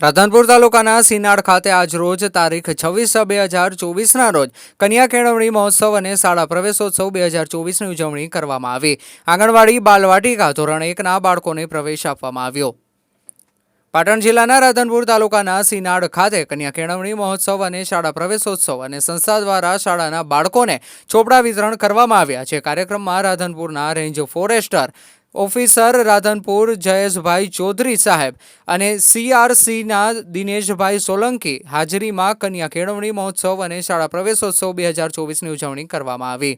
રાધનપુર તાલુકાના સિનાડ ખાતે આજ રોજ તારીખ છવ્વીસ બે હજાર ચોવીસના રોજ કન્યા કેળવણી મહોત્સવ અને શાળા પ્રવેશોત્સવ બે હજાર ચોવીસની ઉજવણી કરવામાં આવી. આંગણવાડી બાલવાટિકા ધોરણ એકના બાળકોને પ્રવેશ આપવામાં આવ્યો. પાટણ જિલ્લાના રાધનપુર તાલુકાના સિનાડ ખાતે કન્યા કેળવણી મહોત્સવ અને શાળા પ્રવેશોત્સવ અને સંસ્થા દ્વારા શાળાના બાળકોને ચોપડા વિતરણ કરવામાં આવ્યા છે. કાર્યક્રમમાં રાધનપુરના range forester officer Radhanpur Jayeshbhai Chaudhari સાહેબ અને સીઆરસીના દિનેશભાઈ સોલંકી હાજરીમાં કન્યા કેળવણી મહોત્સવ અને શાળા પ્રવેશોત્સવ બે હજાર ચોવીસની ઉજવણી કરવામાં આવી.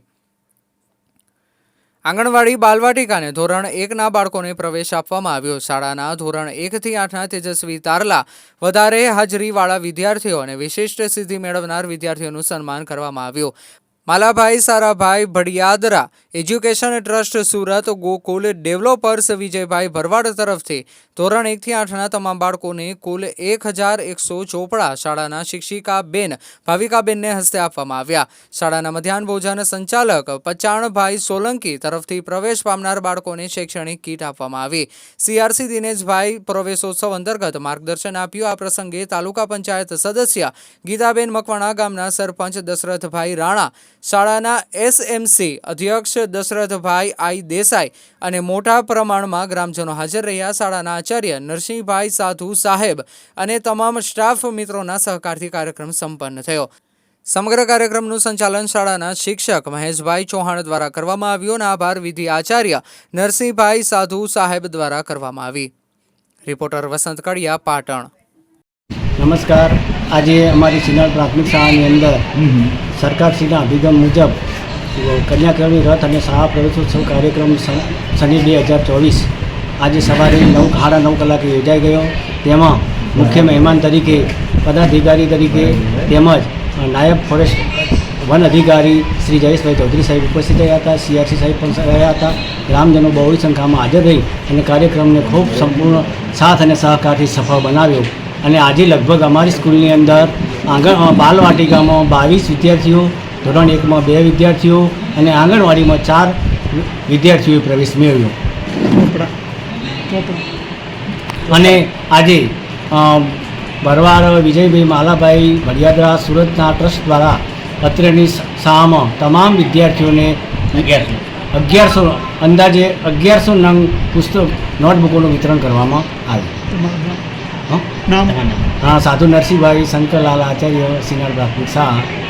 આંગણવાડી બાલવાટિકાને ધોરણ એકના બાળકોને પ્રવેશ આપવામાં આવ્યો. શાળાના ધોરણ એકથી આઠના તેજસ્વી તારલા વધારે હાજરીવાળા વિદ્યાર્થીઓ અને વિશિષ્ટ સિદ્ધિ મેળવનાર વિદ્યાર્થીઓનું સન્માન કરવામાં આવ્યું. Malabhai, Sarabhai, Bhadiyadara, education trust, Surat, Gokul, developers, Vijaybhai Bharwad તરફથી ધોરણ એકથી આઠના તમામ બાળકોને કુલ એક હજાર એકસો ચોપડા શાળાના શિક્ષિકા બેન ભાવિકાબેનને હસ્તે આપવામાં આવ્યા. શાળાના મધ્યાહન ભોજન સંચાલક પચાણભાઈ સોલંકી તરફથી પ્રવેશ પામનાર બાળકોને શૈક્ષણિક કીટ આપવામાં આવી. સીઆરસી દિનેશભાઈ પ્રવેશોત્સવ અંતર્ગત માર્ગદર્શન આપ્યું. આ પ્રસંગે તાલુકા પંચાયત સદસ્ય ગીતાબેન મકવાણા, ગામના સરપંચ દશરથભાઈ રાણા શાળાના એસએમસી અધ્યક્ષ દશરથભાઈ આઈ દેસાઈ અને મોટા પ્રમાણમાં ગ્રામજનો હાજર રહ્યા શાળાના આચાર્ય નરસિંહભાઈ સાધુ સાહેબ અને તમામ સ્ટાફ મિત્રોના સહકારથી કાર્યક્રમ સંપન્ન થયો. સમગ્ર કાર્યક્રમનું સંચાલન શાળાના શિક્ષક મહેશભાઈ ચૌહાણ દ્વારા કરવામાં આવ્યું અને આભાર વિધિ આચાર્ય નરસિંહભાઈ સાધુ સાહેબ દ્વારા કરવામાં આવી. રિપોર્ટર વસંત કડિયા પાટણ. નમસ્કાર. આજે અમારી સિનાર પ્રાથમિક શાળાની અંદર સરકારશ્રીના અભિગમ મુજબ કન્યા રથ અને શાળા પ્રવેશોત્સવ કાર્યક્રમ શનિ બે હજાર ચોવીસ આજે સવારે નવ, સાડા નવ કલાકે યોજાઈ ગયો. તેમાં મુખ્ય મહેમાન તરીકે, પદાધિકારી તરીકે તેમજ નાયબ ફોરેસ્ટ વન અધિકારી શ્રી જયેશભાઈ ચૌધરી સાહેબ ઉપસ્થિત રહ્યા હતા. સીઆરસી સાહેબ પણ રહ્યા હતા. ગ્રામજનો બહોળી સંખ્યામાં હાજર રહી અને કાર્યક્રમને ખૂબ સંપૂર્ણ સાથ અને સહકારથી સફળ બનાવ્યો. અને આજે લગભગ અમારી સ્કૂલની અંદર આંગણ બાલવાટિકામાં બાવીસ વિદ્યાર્થીઓ ધોરણ એકમાં બે વિદ્યાર્થીઓ અને આંગણવાડીમાં ચાર વિદ્યાર્થીઓએ પ્રવેશ મેળવ્યો. અને આજે ભરવાડ વિજયભાઈ માલાભાઈ ભડિયાદરા સુરતના ટ્રસ્ટ દ્વારા અત્રેની શાળામાં તમામ વિદ્યાર્થીઓને અગિયારસો અંદાજે અગિયારસો નંગ પુસ્તક નોટબુકોનું વિતરણ કરવામાં આવ્યું. હં? હા સાધુ નરસિંહભાઈ શંકરલાલ આચાર્ય સિનાર પ્રાથમિક શાળા